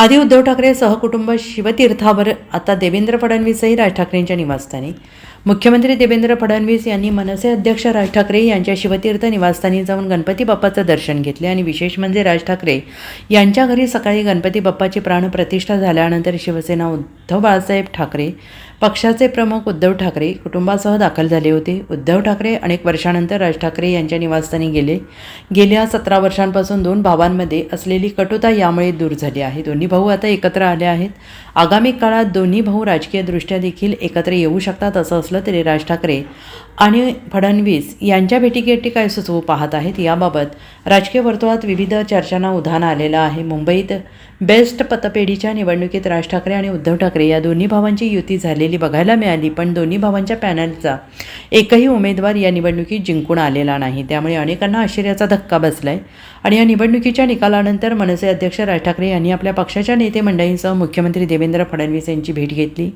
आधी उद्धव ठाकरे सहकुटुंब शिवतीर्थावर आता देवेंद्र फडणवीसही राज ठाकरेंच्या निवासस्थानी. मुख्यमंत्री देवेंद्र फडणवीस यांनी मनसे अध्यक्ष राज ठाकरे यांच्या शिवतीर्थ निवासस्थानी जाऊन गणपती बाप्पाचं दर्शन घेतले आणि विशेष म्हणजे राज ठाकरे यांच्या घरी सकाळी गणपती बाप्पाची प्राणप्रतिष्ठा झाल्यानंतर शिवसेना उद्धव बाळासाहेब ठाकरे पक्षाचे प्रमुख उद्धव ठाकरे कुटुंबासह दाखल झाले होते. उद्धव ठाकरे अनेक वर्षानंतर राज ठाकरे यांच्या निवासस्थानी गेले. गेल्या सतरा वर्षांपासून दोन भावांमध्ये असलेली कटुता यामुळे दूर झाली आहे. दोन्ही भाऊ आता एकत्र आले आहेत. आगामी काळात दोन्ही भाऊ राजकीयदृष्ट्या देखील एकत्र येऊ शकतात असं असलं तरी राज ठाकरे आणि फडणवीस यांच्या भेटीगेटी काय सुचवू पाहत आहेत याबाबत राजकीय वर्तुळात विविध चर्चांना उधाण आलेलं आहे. मुंबईत बेस्ट पतपेढीच्या निवडणुकीत राज ठाकरे आणि उद्धव ठाकरे या दोन्ही भावांची युती झालेली बघायला मिळाली पण दोन्ही भावांच्या पॅनलचा एकही उमेदवार या निवडणुकीत जिंकून आलेला नाही. त्यामुळे अनेकांना आश्चर्याचा धक्का बसलाय. आणि या निवडणुकीच्या निकालानंतर मनसे अध्यक्ष राज ठाकरे यांनी आपल्या पक्षाच्या नेते मंडळींसह मुख्यमंत्री देवेंद्र फडणवीस यांची भेट घेतली.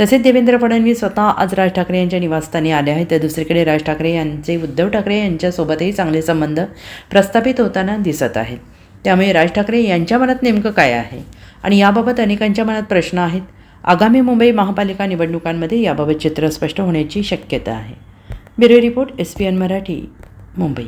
तसेच देवेंद्र फडणवीस स्वतः आज राज ठाकरे यांच्या निवासस्थानी आले आहेत. तर दुसरीकडे राज ठाकरे यांचे उद्धव ठाकरे यांच्यासोबतही चांगले संबंध प्रस्थापित होताना दिसत आहेत. त्यामुळे राज ठाकरे यांच्या मनात नेमकं काय आहे? आणि याबाबत अनेकांच्या मनात प्रश्न आहेत. आगामी मुंबई महापालिका निवडणुकांमध्ये याबाबत चित्र स्पष्ट होण्याची शक्यता आहे. Bureau report S P N Marathi Mumbai.